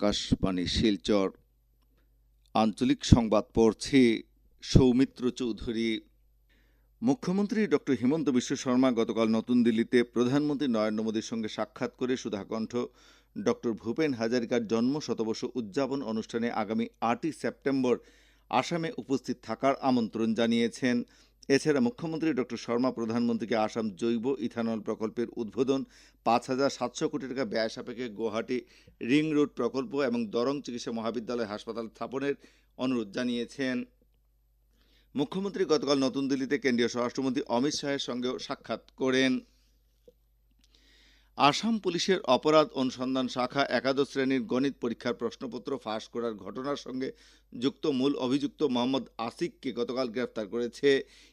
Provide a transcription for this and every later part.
আকাশবাণী শিলচর। আঞ্চলিক সংবাদ পড়ছি সৌমিত্র চৌধুরী। মুখ্যমন্ত্রী ডক্টর হিমন্ত বিশ্ব শর্মা গতকাল নতুন দিল্লিতে প্রধানমন্ত্রী নরেন্দ্র মোদীর সঙ্গে সাক্ষাৎ করে সুধাকণ্ঠ ডক্টর ভূপেন হাজারিকার জন্ম শতবর্ষ উদযাপন অনুষ্ঠানে আগামী আটই সেপ্টেম্বর আসামে উপস্থিত থাকার আমন্ত্রণ জানিয়েছেন। এছাড়া মুখ্যমন্ত্রী ডক্টর শর্মা প্রধানমন্ত্রীকে আসাম জৈব ইথানল প্রকল্পের উদ্বোধন, পাঁচ হাজার সাতশো কোটি টাকা ব্যয় সাপেক্ষে গুয়াহাটি রিং রোড প্রকল্প এবং দরং চিকিৎসা মহাবিদ্যালয় হাসপাতাল স্থাপনের অনুরোধ জানিয়েছেন। মুখ্যমন্ত্রী গতকাল নতুন দিল্লিতে কেন্দ্রীয় স্বরাষ্ট্রমন্ত্রী অমিত শাহের সঙ্গেও সাক্ষাৎ করেন। আসাম পুলিশের অপরাধ অনুসন্ধান শাখা একাদশ শ্রেণির গণিত পরীক্ষার প্রশ্নপত্র ফাঁস করার ঘটনার সঙ্গে যুক্ত মূল অভিযুক্ত মোহাম্মদ আসিককে গতকাল গ্রেফতার করেছে।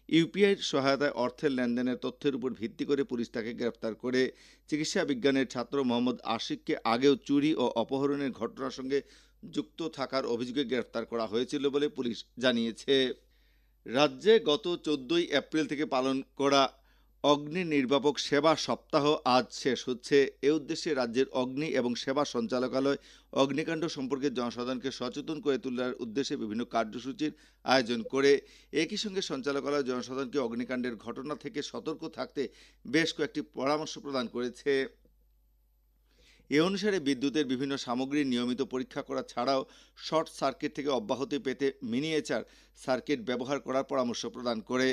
ইউপিআইয়ের সহায়তায় অর্থের লেনদেনের তথ্যের উপর ভিত্তি করে পুলিশ তাকে গ্রেফতার করে। চিকিৎসা বিজ্ঞানের ছাত্র মোহাম্মদ আশিককে আগেও চুরি ও অপহরণের ঘটনার সঙ্গে যুক্ত থাকার অভিযোগে গ্রেফতার করা হয়েছিল বলে পুলিশ জানিয়েছে। রাজ্যে গত চোদ্দই এপ্রিল থেকে পালন করা অগ্নি নির্বাপক সেবা সপ্তাহ আজ শেষ হচ্ছে। এ উদ্দেশ্যে রাজ্যের অগ্নি এবং সেবা সঞ্চালকালয় অগ্নিকাণ্ড সম্পর্কে জনসাধারণকে সচেতন করে তোলার উদ্দেশ্যে বিভিন্ন কার্যসূচির আয়োজন করে। একই সঙ্গে সঞ্চালকালয় জনসাধারণকে অগ্নিকাণ্ডের ঘটনা থেকে সতর্ক থাকতে বেশ কয়েকটি পরামর্শ প্রদান করেছে। এ অনুসারে বিদ্যুতের বিভিন্ন সামগ্রীর নিয়মিত পরীক্ষা করা ছাড়াও শর্ট সার্কিট থেকে অব্যাহতি পেতে মিনিয়েচার সার্কিট ব্যবহার করার পরামর্শ প্রদান করে।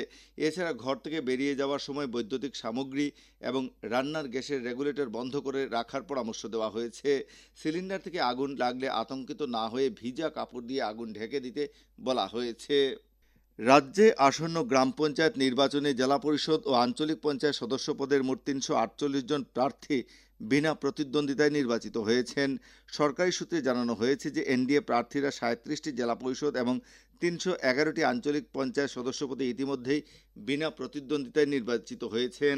এছাড়া ঘর থেকে বেরিয়ে যাওয়ার সময় বৈদ্যুতিক সামগ্রী এবং রান্নার গ্যাসের রেগুলেটর বন্ধ করে রাখার পরামর্শ দেওয়া হয়েছে। সিলিন্ডার থেকে আগুন লাগলে আতঙ্কিত না হয়ে ভিজা কাপড় দিয়ে আগুন ঢেকে দিতে বলা হয়েছে। রাজ্যে আসন্ন গ্রাম পঞ্চায়েত নির্বাচনে জেলা পরিষদ ও আঞ্চলিক পঞ্চায়েত সদস্য পদের মোট তিনশো আটচল্লিশ জন প্রার্থী বিনা প্রতিদ্বন্দ্বিতায় নির্বাচিত হয়েছেন। সরকারি সূত্রে জানানো হয়েছে যে, এনডিএ প্রার্থীরা সাঁত্রিশটি জেলা পরিষদ এবং তিনশো এগারোটি আঞ্চলিক পঞ্চায়েত সদস্য পদে ইতিমধ্যেই বিনা প্রতিদ্বন্দ্বিতায় নির্বাচিত হয়েছেন।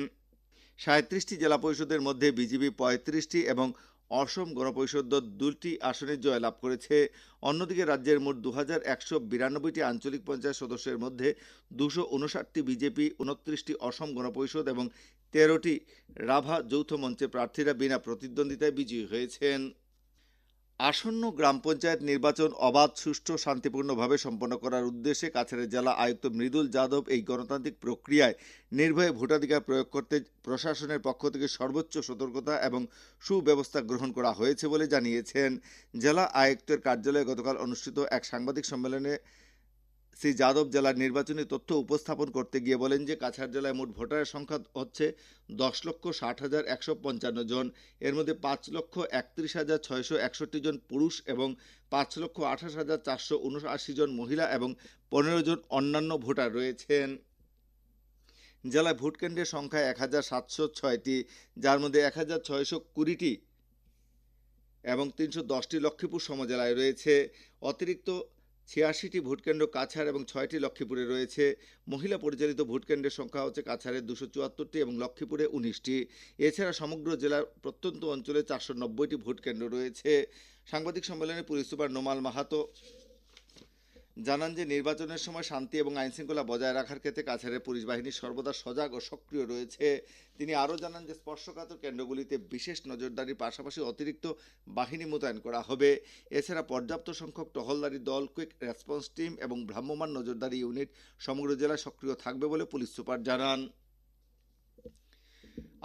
সাঁত্রিশটি জেলা পরিষদের মধ্যে বিজেপি পঁয়ত্রিশটি এবং অসম গণপরিষদ দুটি আসনে জয়লাভ করেছে। অন্যদিকে রাজ্যের মোট দু হাজার একশো বিরানব্বইটি আঞ্চলিক পঞ্চায়েত সদস্যের মধ্যে দুশো উনষাটটি বিজেপি, উনত্রিশটি অসম গণপরিষদ এবং তেরোটি রাভা যৌথ মঞ্চে প্রার্থীরা বিনা প্রতিদ্বন্দ্বিতায় বিজয়ী হয়েছেন। আসন্ন গ্রাম পঞ্চায়েত নির্বাচন অবাধ, সুষ্ঠু, শান্তিপূর্ণভাবে সম্পন্ন করার উদ্দেশ্যে কাছাড়ের জেলা আয়ুক্ত মৃদুল যাদব এই গণতান্ত্রিক প্রক্রিয়ায় নির্ভয়ে ভোটাধিকার প্রয়োগ করতে প্রশাসনের পক্ষ থেকে সর্বোচ্চ সতর্কতা এবং সুব্যবস্থা গ্রহণ করা হয়েছে বলে জানিয়েছেন। জেলা আয়ুক্তের কার্যালয়ে গতকাল অনুষ্ঠিত এক সাংবাদিক সম্মেলনে শ্রী যাদব জেলার নির্বাচনী তথ্য উপস্থাপন করতে গিয়ে বলেন যে কাছাড় জেলায় মোট ভোটারের সংখ্যা হচ্ছে দশ লক্ষ ষাট হাজার একশো পঞ্চান্ন জন। এর মধ্যে পাঁচ লক্ষ একত্রিশ হাজার ছয়শো একষট্টি জন পুরুষ এবং পাঁচ লক্ষ আঠাশ হাজার চারশো উনআশি জন মহিলা এবং পনেরো জন অন্যান্য ভোটার রয়েছেন। জেলায় ভোটকেন্দ্রের সংখ্যা এক হাজার সাতশো ছয়টি, যার মধ্যে এক হাজার ছয়শো কুড়িটি এবং তিনশো দশটি লক্ষ্মীপুর সমজেলায় রয়েছে। অতিরিক্ত ছিয়াশিটি ভোটকেন্দ্র কাছাড় এবং ছয়টি লক্ষ্মীপুরে রয়েছে। মহিলা পরিচালিত ভোটকেন্দ্রের সংখ্যা হচ্ছে কাছাড়ে দুশো চুয়াত্তরটি এবং লক্ষ্মীপুরে উনিশটি। এছাড়া সমগ্র জেলার প্রত্যন্ত অঞ্চলে চারশো নব্বইটি ভোটকেন্দ্র রয়েছে। সাংবাদিক সম্মেলনে পুলিশ সুপার নোমাল মাহাতো জানান যে নির্বাচনের সময় শান্তি এবং আইনশৃঙ্খলা বজায় রাখার ক্ষেত্রে কাছাড়ের পুলিশ বাহিনী সর্বদা সজাগ ও সক্রিয় রয়েছে। তিনি আরও জানান যে স্পর্শকাতর কেন্দ্রগুলিতে বিশেষ নজরদারির পাশাপাশি অতিরিক্ত বাহিনী মোতায়েন করা হবে। এছাড়া পর্যাপ্ত সংখ্যক টহলদারি দল, কুইক রেসপন্স টিম এবং ভ্রাম্যমাণ নজরদারি ইউনিট সমগ্র জেলায় সক্রিয় থাকবে বলে পুলিশ সুপার জানান।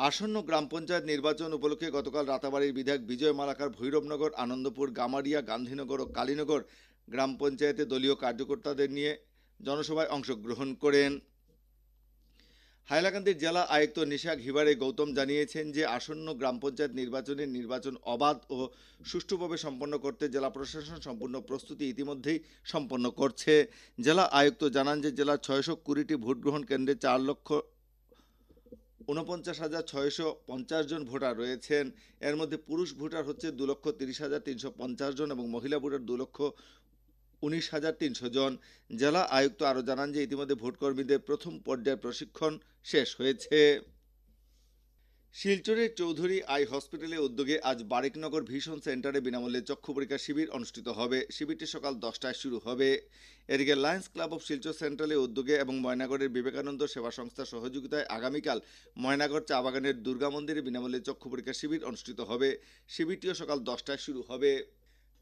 আসন্ন গ্রাম পঞ্চায়েত নির্বাচন উপলক্ষে গতকাল রাতাবাড়ির বিধায়ক বিজয় মালাকার, ভৈরবনগর, আনন্দপুর, গামারিয়া, গান্ধীনগর ও কালীনগর গ্রাম পঞ্চায়েতে দলীয় কার্যকর্তাদের নিয়ে জনসভায় অংশগ্রহণ করেন। হাইলাকান্দির জেলা আয়ুক্ত নিশাক হিবারে গৌতম জানিয়েছেন যে, আসন্ন গ্রাম পঞ্চায়েত নির্বাচনের নির্বাচন অবাধ ও সুষ্ঠুভাবে সম্পন্ন করতে জেলা প্রশাসন সম্পূর্ণ প্রস্তুতি ইতিমধ্যেই সম্পন্ন করছে। জেলা আয়ুক্ত জানান যে, জেলার ছয়শো কুড়িটি ভোটগ্রহণ কেন্দ্রে চার লক্ষ উনপঞ্চাশ হাজার ছয়শো পঞ্চাশ জন ভোটার রয়েছেন। এর মধ্যে পুরুষ ভোটার হচ্ছে দু লক্ষ তিরিশ হাজার তিনশো পঞ্চাশ জন এবং মহিলা ভোটার দু লক্ষ উনিশ হাজার তিনশো জন। জেলা আয়ুক্ত আরও জানান যে ইতিমধ্যে ভোটকর্মীদের প্রথম পর্যায়ের প্রশিক্ষণ শেষ হয়েছে। শিলচরের চৌধুরী আই হসপিটালে উদ্যোগে আজ বারেকনগর ভিশন সেন্টারে বিনামূল্যে চক্ষু পরীক্ষা শিবির অনুষ্ঠিত হবে। শিবিরটি সকাল দশটায় শুরু হবে। এদিকে লায়ন্স ক্লাব অফ শিলচর সেন্ট্রালের উদ্যোগে এবং ময়নাগড়ের বিবেকানন্দ সেবা সংস্থার সহযোগিতায় আগামীকাল ময়নাগড় চা বাগানের দুর্গা মন্দিরে বিনামূল্যে চক্ষু পরীক্ষা শিবির অনুষ্ঠিত হবে। শিবিরটিও সকাল দশটায় শুরু হবে।